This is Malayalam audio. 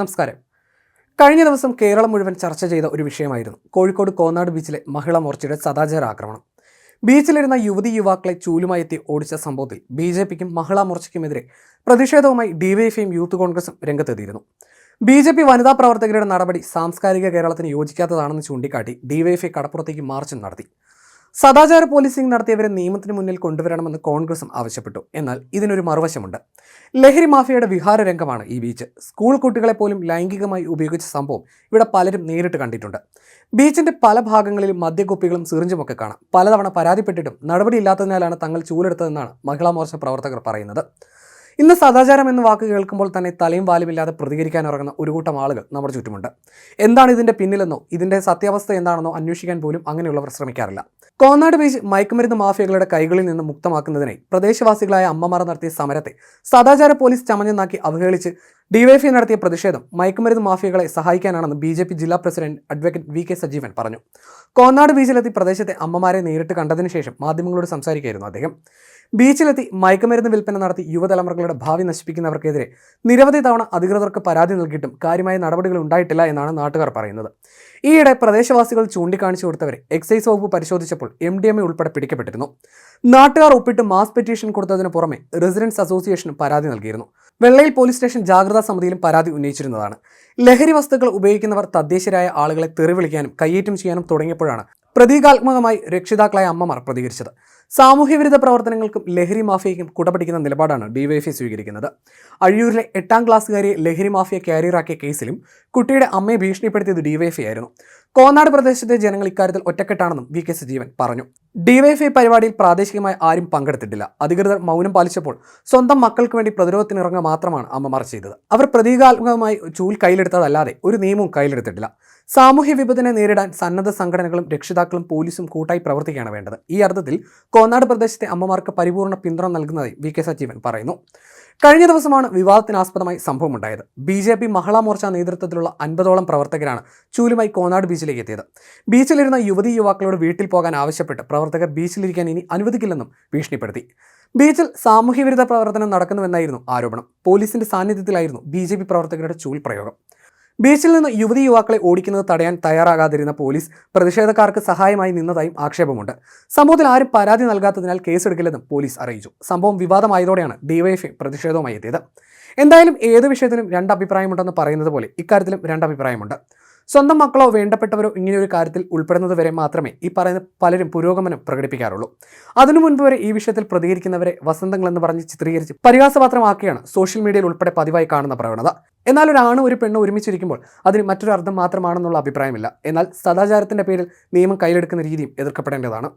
നമസ്കാരം. കഴിഞ്ഞ ദിവസം കേരളം മുഴുവൻ ചർച്ച ചെയ്ത ഒരു വിഷയമായിരുന്നു കോഴിക്കോട് കോന്നാട് ബീച്ചിലെ മഹിളാ മോർച്ചയുടെ സദാചാര ആക്രമണം. ബീച്ചിലിരുന്ന യുവതി യുവാക്കളെ ചൂലുമായി എത്തി ഓടിച്ച സംഭവത്തിൽ ബി ജെ പിക്കും മഹിളാ മോർച്ചയ്ക്കുമെതിരെ പ്രതിഷേധവുമായി ഡിവൈഎഫ്ഐയും യൂത്ത് കോൺഗ്രസും രംഗത്തെത്തിയിരുന്നു. ബി ജെ പി വനിതാ പ്രവർത്തകരുടെ നടപടി സാംസ്കാരിക കേരളത്തിന് യോജിക്കാത്തതാണെന്ന് ചൂണ്ടിക്കാട്ടി ഡിവൈഎഫ്ഐ കടപ്പുറത്തേക്ക് മാർച്ചും നടത്തി. സദാചാര പോലീസിംഗ് നടത്തിയവരെ നിയമത്തിന് മുന്നിൽ കൊണ്ടുവരണമെന്ന് കോൺഗ്രസും ആവശ്യപ്പെട്ടു. എന്നാൽ ഇതിനൊരു മറുവശമുണ്ട്. ലഹരി മാഫിയയുടെ വിഹാര രംഗമാണ് ഈ ബീച്ച്. സ്കൂൾ കുട്ടികളെ പോലും ലൈംഗികമായി ഉപയോഗിച്ച സംഭവം ഇവിടെ പലരും നേരിട്ട് കണ്ടിട്ടുണ്ട്. ബീച്ചിന്റെ പല ഭാഗങ്ങളിലും മദ്യക്കുപ്പികളും സിറിഞ്ചുമൊക്കെ കാണാം. പലതവണ പരാതിപ്പെട്ടിട്ടും നടപടിയില്ലാത്തതിനാലാണ് തങ്ങൾ ചൂലെടുത്തതെന്നാണ് മഹിളാ മോർച്ച പ്രവർത്തകർ പറയുന്നത്. ഇന്ന് സദാചാരം എന്ന വാക്ക് കേൾക്കുമ്പോൾ തന്നെ തലയും വാലുമില്ലാതെ പ്രതികരിക്കാൻ ഇറങ്ങുന്ന ഒരു കൂട്ടം ആളുകൾ നമ്മുടെ ചുറ്റുമുണ്ട്. എന്താണ് ഇതിന്റെ പിന്നിലെന്നോ ഇതിന്റെ സത്യാവസ്ഥ എന്താണെന്നോ അന്വേഷിക്കാൻ പോലും അങ്ങനെയുള്ളവർ ശ്രമിക്കാറില്ല. കോന്നാട് ബീച്ച് മയക്കുമരുന്ന് മാഫിയകളുടെ കൈകളിൽ നിന്ന് മുക്തമാക്കുന്നതിനായി പ്രദേശവാസികളായ അമ്മമാർ നടത്തിയ സമരത്തെ സദാചാര പോലീസ് ചമഞ്ഞെന്നാക്കി അവഹേളിച്ച് ഡിവൈഎഫ്ഐ നടത്തിയ പ്രതിഷേധം മയക്കുമരുന്ന് മാഫിയകളെ സഹായിക്കാനാണെന്ന് ബി ജെ പി ജില്ലാ president advocate V K Sajeevan പറഞ്ഞു. കോന്നാട് ബീച്ചിലെത്തി പ്രദേശത്തെ അമ്മമാരെ നേരിട്ട് കണ്ടതിന് ശേഷം മാധ്യമങ്ങളോട് സംസാരിക്കുകയായിരുന്നു അദ്ദേഹം. ബീച്ചിലെത്തി മയക്കുമരുന്ന് വിൽപ്പന നടത്തി യുവതലമുറകളുടെ ഭാവി നശിപ്പിക്കുന്നവർക്കെതിരെ നിരവധി തവണ അധികൃതർക്ക് പരാതി നൽകിയിട്ടും കാര്യമായ നടപടികൾ ഉണ്ടായിട്ടില്ല എന്നാണ് നാട്ടുകാർ പറയുന്നത്. ഈയിടെ പ്രദേശവാസികൾ ചൂണ്ടിക്കാണിച്ചു കൊടുത്തവരെ എക്സൈസ് വകുപ്പ് പരിശോധിച്ചപ്പോൾ എം ഡി എം എ ഉൾപ്പെടെ പിടിക്കപ്പെട്ടിരുന്നു. നാട്ടുകാർ ഒപ്പിട്ട് മാസ് പെറ്റീഷൻ കൊടുത്തതിന് പുറമെ റെസിഡൻസ് അസോസിയേഷനും പരാതി നൽകിയിരുന്നു. വെള്ളയിൽ പോലീസ് സ്റ്റേഷൻ ജാഗ്രതാ സമിതിയിലും പരാതി ഉന്നയിച്ചിരുന്നതാണ്. ലഹരി വസ്തുക്കൾ ഉപയോഗിക്കുന്നവർ തദ്ദേശീയരായ ആളുകളെ തെറിവിളിക്കാനും കയ്യേറ്റം ചെയ്യാനും തുടങ്ങിയപ്പോഴാണ് പ്രതീകാത്മകമായി രക്ഷിതാക്കളായ അമ്മമാർ പ്രതികരിച്ചത്. സാമൂഹ്യവിരുദ്ധ പ്രവർത്തനങ്ങൾക്കും ലഹരി മാഫിയയ്ക്കും കുടപിടിക്കുന്ന നിലപാടാണ് ഡിവൈഎഫ്ഐ സ്വീകരിക്കുന്നത്. അഴിയൂരിലെ എട്ടാം ക്ലാസ്സുകാരിയെ ലഹരി മാഫിയ ക്യാരിയറാക്കിയ കേസിലും കുട്ടിയുടെ അമ്മയെ ഭീഷണിപ്പെടുത്തിയത് ഡിവൈഎഫ്ഐ ആയിരുന്നു. കോന്നാട് പ്രദേശത്തെ ജനങ്ങൾ ഇക്കാര്യത്തിൽ ഒറ്റക്കെട്ടാണെന്നും വി കെ സജീവൻ പറഞ്ഞു. ഡിവൈഎഫ്ഐ പരിപാടിയിൽ പ്രാദേശികമായി ആരും പങ്കെടുത്തിട്ടില്ല. അധികൃതർ മൗനം പാലിച്ചപ്പോൾ സ്വന്തം മക്കൾക്ക് വേണ്ടി പ്രതിരോധത്തിനിറങ്ങുക മാത്രമാണ് അമ്മമാർ ചെയ്തത്. അവർ പ്രതീകാത്മകമായി ചൂൽ കയ്യിലെടുത്തതല്ലാതെ ഒരു നിയമവും കയ്യിലെടുത്തിട്ടില്ല. സാമൂഹ്യ വിപത്തിനെ നേരിടാൻ സന്നദ്ധ സംഘടനകളും രക്ഷിതാക്കളും പോലീസും കൂട്ടായി പ്രവർത്തിക്കുകയാണ് വേണ്ടത്. ഈ അർത്ഥത്തിൽ കോന്നാട് പ്രദേശത്തെ അമ്മമാർക്ക് പരിപൂർണ പിന്തുണ നൽകുന്നതായി വി കെ സജീവൻ പറയുന്നു. കഴിഞ്ഞ ദിവസമാണ് വിവാദത്തിനാസ്പദമായി സംഭവമുണ്ടായത്. B J P Mahila Morcha നേതൃത്വത്തിലുള്ള അൻപതോളം പ്രവർത്തകരാണ് ചൂലുമായി കോന്നാട് ബീച്ചിലേക്ക് എത്തിയത്. ബീച്ചിലിരുന്ന യുവതി യുവാക്കളോട് വീട്ടിൽ പോകാൻ ആവശ്യപ്പെട്ട് പ്രവർത്തകർ ബീച്ചിലിരിക്കാൻ ഇനി അനുവദിക്കില്ലെന്നും ഭീഷണിപ്പെടുത്തി. ബീച്ചിൽ സാമൂഹ്യവിരുദ്ധ പ്രവർത്തനം നടക്കുന്നുവെന്നായിരുന്നു ആരോപണം. പോലീസിന്റെ സാന്നിധ്യത്തിലായിരുന്നു ബി പ്രവർത്തകരുടെ ചൂൽ പ്രയോഗം ബീച്ചിൽ നിന്ന് യുവതി യുവാക്കളെ ഓടിക്കുന്നത് തടയാൻ തയ്യാറാകാതിരുന്ന പോലീസ് പ്രതിഷേധക്കാർക്ക് സഹായമായി നിന്നതായും ആക്ഷേപമുണ്ട്. സംഭവത്തിൽ ആരും പരാതി നൽകാത്തതിനാൽ കേസെടുക്കില്ലെന്നും പോലീസ് അറിയിച്ചു. സംഭവം വിവാദമായതോടെയാണ് ഡിവൈഎഫ്ഐ പ്രതിഷേധവുമായി എത്തിയത്. എന്തായാലും ഏത് വിഷയത്തിലും രണ്ട് അഭിപ്രായമുണ്ടെന്ന് പറയുന്നത് പോലെ ഇക്കാര്യത്തിലും രണ്ട് അഭിപ്രായമുണ്ട് സ്വന്തം മക്കളോ വേണ്ടപ്പെട്ടവരോ ഒരു കാര്യത്തിൽ ഉൾപ്പെടുന്നത് വരെ മാത്രമേ ഈ പറയുന്ന പലരും പുരോഗമനം പ്രകടിപ്പിക്കാറുള്ളൂ. അതിനു മുൻപ് വരെ ഈ വിഷയത്തിൽ പ്രതികരിക്കുന്നവരെ വസന്തങ്ങൾ എന്ന് പറഞ്ഞ് ചിത്രീകരിച്ച് പരിഹാസപാത്രമാക്കിയാണ് സോഷ്യൽ മീഡിയയിൽ ഉൾപ്പെടെ പതിവായി കാണുന്ന പ്രവണത. എന്നാൽ ഒരാണ് ഒരു പെണ്ണ് ഒരുമിച്ചിരിക്കുമ്പോൾ അതിന് മറ്റൊരു അർത്ഥം മാത്രമാണെന്നുള്ള അഭിപ്രായമില്ല. എന്നാൽ സദാചാരത്തിന്റെ പേരിൽ നിയമം കയ്യിലെടുക്കുന്ന രീതിയും എതിർക്കപ്പെടേണ്ടതാണ്.